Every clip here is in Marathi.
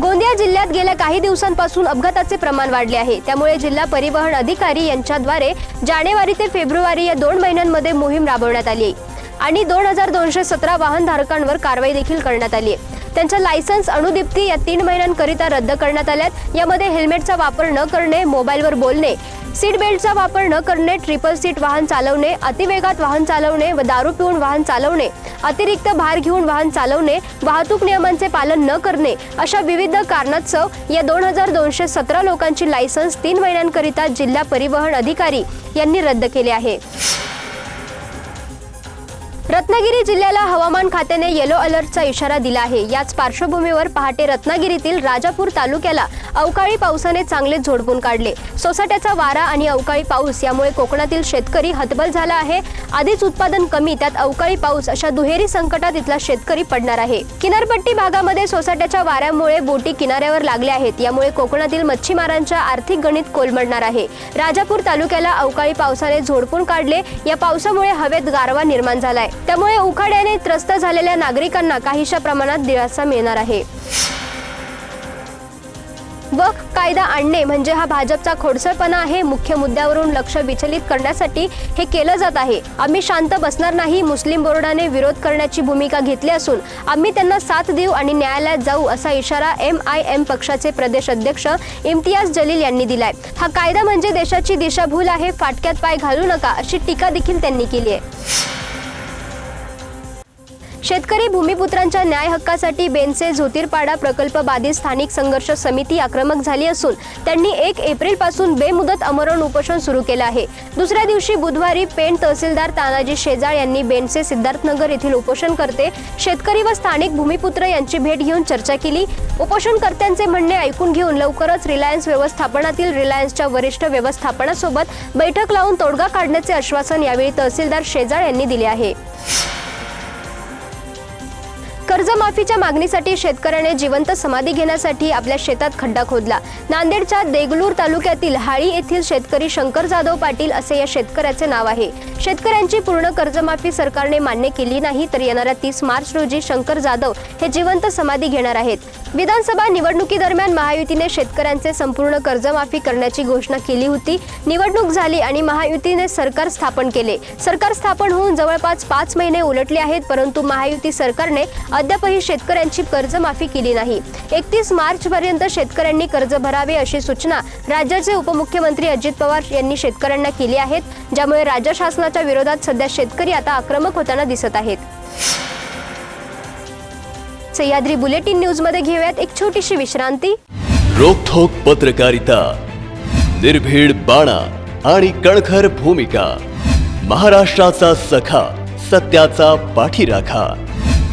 गोंदिया जिल्ह्यात गेल्या काही दिवसांपासून अपघाताचे प्रमाण वाढले आहे. त्यामुळे जिल्हा परिवहन अधिकारी यांच्याद्वारे जानेवारी ते फेब्रुवारी या दोन महिन्यांमध्ये मोहीम राबवण्यात आली आणि दोन हजार दोनशे सतरा वाहनधारकांवर कारवाई देखील करण्यात आली आहे. त्यांच्या लायसन्स अणुदीप्ती या तीन महिन्यांकरिता रद्द करण्यात आल्यात. यामध्ये हेल्मेटचा वापर न करणे मोबाईलवर बोलणे सीट बेल्टचा वापर न करणे ट्रिपल सीट वाहन चालवणे अतिवेगात वाहन चालवणे व दारू पिऊन वाहन चालवणे अतिरिक्त भार घेऊन वाहन चालवणे वाहतूक नियमांचे पालन न करणे अशा विविध कारणास्तव या दोन हजार दोनशे सतरा लोकांची लायसन्स तीन महिन्यांकरिता जिल्हा परिवहन अधिकारी यांनी रद्द केले आहे. रत्नागिरी जिल्ह्याला हवामान खात्याने येलो अलर्टचा इशारा दिला आहे. याच पार्श्वभूमीवर पहाटे रत्नागिरीतील राजापूर तालुक्याला अवकाळी पावसाने चांगले झोडपून काढले. सोसाट्याचा वारा आणि अवकाळी पाऊस यामुळे कोकणातील शेतकरी हतबल झाला आहे. आधीच उत्पादन कमी त्यात अवकाळी पाऊस अशा दुहेरी संकटात इथला शेतकरी पडणार आहे. किनारपट्टी भागामध्ये सोसाट्याच्या वाऱ्यामुळे बोटी किनाऱ्यावर लागल्या आहेत. यामुळे कोकणातील मच्छीमारांच्या आर्थिक गणित कोलमडणार आहे. राजापूर तालुक्याला अवकाळी पावसाने झोडपून काढले. या पावसामुळे हवेत गारवा निर्माण झालाय. त्यामुळे उखाड्याने त्रस्त झालेल्या नागरिकांना काहीशा प्रमाणात दिलासा मिळणार आहे. वक कायदा आणणे म्हणजे हा भाजपचा खोडसळपणा आहे. मुख्य मुद्द्यावरून लक्ष विचलित करण्यासाठी हे केलं जात आहे. आम्ही शांत बसणार नाही मुस्लिम बोर्डाने विरोध करण्याची भूमिका घेतली असून आम्ही त्यांना साथ देऊ आणि न्यायालयात जाऊ असा इशारा एम आय एम पक्षाचे प्रदेश अध्यक्ष इम्तियाज जलील यांनी दिलाय. हा कायदा म्हणजे देशाची दिशाभूल आहे. फाटक्यात पाय घालू नका अशी टीका देखील त्यांनी केली आहे. शेतकरी भूमिपुत्रांच्या न्याय हक्कासाठी बेनसे झोतीरपाडा प्रकल्प बाधित स्थानिक संघर्ष समिती आक्रमक झाली असून त्यांनी एक एप्रिलपासून बेमुदत आमरण उपोषण सुरू केलं आहे. दुसऱ्या दिवशी बुधवारी पेण तहसीलदार तानाजी शेजाळ यांनी बेनसे सिद्धार्थनगर येथील उपोषण करते शेतकरी व स्थानिक भूमिपुत्र यांची भेट घेऊन चर्चा केली. उपोषणकर्त्यांचे म्हणणे ऐकून घेऊन लवकरच रिलायन्स व्यवस्थापनातील रिलायन्सच्या वरिष्ठ व्यवस्थापनासोबत बैठक लावून तोडगा काढण्याचे आश्वासन यावेळी तहसीलदार शेजाळ यांनी दिले आहे. कर्जमाफीच्या मागणीसाठी शेतकऱ्याने जिवंत समाधी घेण्यासाठी आपल्या शेतात खड्डा खोदला. नांदेडच्या देगलूर तालुक्यातील हाळी येथील शेतकरी शंकर जाधव पाटील असे या शेतकऱ्याचे नाव आहे. शेतकऱ्यांची पूर्ण कर्जमाफी सरकारने मान्य केली नाही तर येणाऱ्या तीस मार्च रोजी शंकर जाधव हे जिवंत समाधी घेणार आहेत. विधानसभा निवडणुकीदरम्यान महायुतीने शेतकऱ्यांचे संपूर्ण कर्जमाफी करण्याची घोषणा केली होती. निवडणूक झाली आणि महायुतीने सरकार स्थापन केले. सरकार स्थापन होऊन जवळपास पाच महिने उलटले आहेत परंतु महायुती सरकारने अद्यापही शेतकऱ्यांची कर्जमाफी केली नाही. एकतीस मार्च पर्यंत शेतकऱ्यांनी कर्ज भरावे अशी सूचना राज्याचे उपमुख्यमंत्री अजित पवार यांनी शेतकऱ्यांना केली आहेत ज्यामुळे राज्य शासनाच्या विरोधात सध्या शेतकरी आता आक्रमक होताना दिसत आहेत. सह्याद्री बुलेटिन न्यूजमध्ये घेऊयात एक छोटीशी विश्रांती. रोखोक पत्रकारिता निर्भीड बाणा आणि कणखर भूमिका महाराष्ट्राचा सखा सत्याचा पाठीराखा.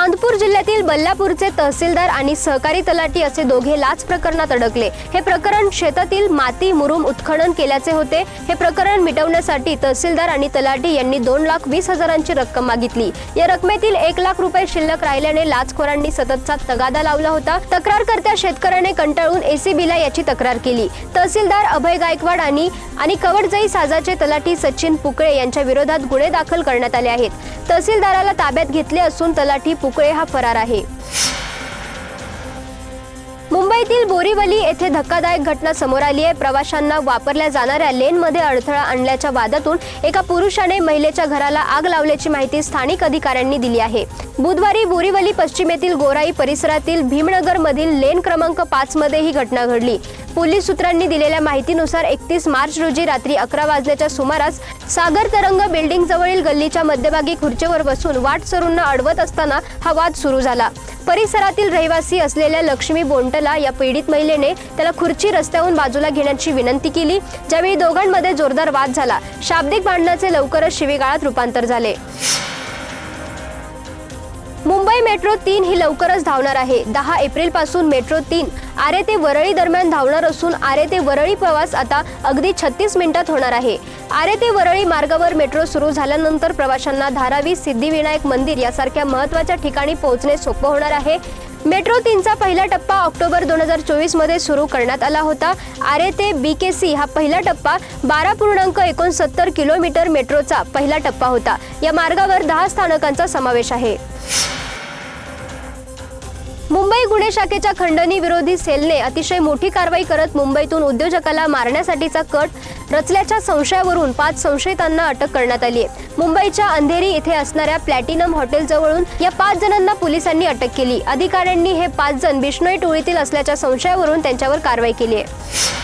चांदपूर जिल्ह्यातील बल्लापूरचे तहसीलदार आणि सहकारी तलाठी असे दोघे लाच प्रकरणात अडकले. हे प्रकरण शेतातील माती मुरुम उत्खनन केल्याचे होते. हे प्रकरण मिटवण्यासाठी तहसीलदार आणि तलाठी यांनी दोन लाख वीस हजारांची रक्कम मागितली. या रकमेतील एक लाख रुपये शिल्लक राहिल्याने लाचखोरांनी सततचा तगादा लावला होता. तक्रारकर्त्या शेतकऱ्याने कंटाळून एसीबीला याची तक्रार केली. तहसीलदार अभय गायकवाड आणि आणि कवडजाई साजाचे तलाठी सचिन पुकळे यांच्या विरोधात गुन्हे दाखल करण्यात आले आहेत. तहसीलदाराला ताब्यात घेतले असून तलाठी कुकळे हा फरार आहे. मुंबईतील बोरीवली येथे धक्कादायक घटना समोर आली आहे. प्रवाशांना वापरल्या जाणाऱ्या लेनमध्ये अडथळा आणल्याच्या वादातून एका पुरुषाने महिलेच्या घराला आग लावल्याची माहिती स्थानिक अधिकाऱ्यांनी दिली आहे. बुधवारी बोरीवली पश्चिमेतील गोराई परिसरातील भीमनगर मधील लेन क्रमांक पाच मध्ये ही घटना घडली. पोलीस सूत्रांनी दिलेल्या माहितीनुसार एकतीस मार्च रोजी रात्री अकरा वाजल्याच्या सुमारास सागर तरंग बिल्डिंग जवळील गल्लीच्या मध्यभागी खुर्चीवर बसून वाट सरूंना अडवत असताना हा वाद सुरू झाला. परिसरातील रहिवासी असलेल्या लक्ष्मी बोंटला या पीडित महिलेने त्याला खुर्ची रस्त्याहून बाजूला घेण्याची विनंती केली ज्यावेळी दोघांमध्ये जोरदार वाद झाला. शाब्दिक भांडणाचे लवकरच शिवीगाळात रूपांतर झाले. मुंबई मेट्रो तीन ही लवकरच धावणार आहे. दहा एप्रिलपासून मेट्रो तीन. आरे ते वरळी दरम्यान धावणार असून आरे ते वरळी प्रवास आता अगदी छत्तीस मिनिटात होणार आहे. आरे ते वरळी मार्गावर मेट्रो सुरू झाल्यानंतर प्रवाशांना धारावी सिद्धिविनायक मंदिर यासारख्या महत्त्वाच्या ठिकाणी पोहोचणे सोपं होणार आहे. मेट्रो तीनचा पहिला टप्पा ऑक्टोबर दोन हजार चोवीसमध्ये सुरू करण्यात आला होता. आरे ते बी के सी हा पहिला टप्पा बारा पूर्णांक एकोणसत्तर किलोमीटर मेट्रोचा पहिला टप्पा होता. या मार्गावर दहा स्थानकांचा समावेश आहे. मुंबई गुन्हे शाखेच्या खंडणी विरोधी सेलने अतिशय मोठी कारवाई करत मुंबईतून उद्योजकाला मारण्यासाठीचा कट रचल्याच्या संशयावरून पाच संशयितांना अटक करण्यात आली आहे. मुंबईच्या अंधेरी इथे असणाऱ्या प्लॅटिनम हॉटेलजवळून या पाच जणांना पोलिसांनी अटक केली. अधिकाऱ्यांनी हे पाच जण बिष्णोई टोळीतील असल्याच्या संशयावरून त्यांच्यावर कारवाई केली आहे.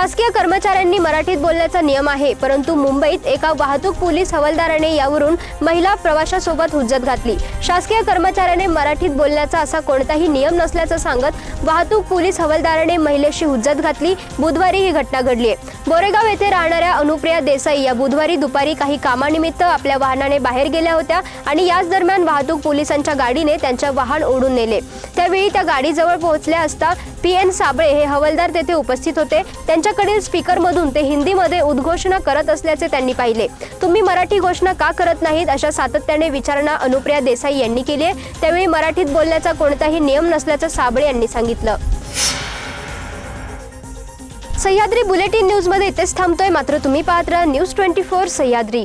शासकीय कर्मचाऱ्यांनी मराठीत बोलण्याचा नियम आहे परंतु मुंबईत एका वाहतूक पोलीस हवालदाराने यावरून महिला प्रवाशासोबत हुज्जत घातली. शासकीय कर्मचाऱ्याने मराठीत बोलण्याचा असा कोणताही नियम नसल्याचं सांगत वाहतूक पोलीस हवालदाराने महिलेशी हुज्जत घातली. बुधवारी ही घटना घडली आहे. बोरेगाव येथे राहणाऱ्या अनुप्रिया देसाई या बुधवारी दुपारी काही कामानिमित्त आपल्या वाहनाने बाहेर गेल्या होत्या आणि याच दरम्यान वाहतूक पोलिसांच्या गाडीने त्यांच्या वाहन ओढून नेले. त्यावेळी त्या गाडीजवळ पोहोचल्या असता पी एन साबळे हे हवालदार तेथे उपस्थित होते. त्यांच्या त्यांच्याकडील स्पीकरमधून ते हिंदीमध्ये उद्घोषणा करत असल्याचे त्यांनी पाहिले. तुम्ही मराठी घोषणा का करत नाहीत अशा सातत्याने विचारणा अनुप्रिया देसाई यांनी केली आहे. त्यावेळी मराठीत बोलण्याचा कोणताही नियम नसल्याचं साबळे यांनी सांगितलं. सह्याद्री बुलेटिन न्यूजमध्ये इथेच थांबतोय. मात्र तुम्ही पाहत राहा न्यूज ट्वेंटी फोर सह्याद्री.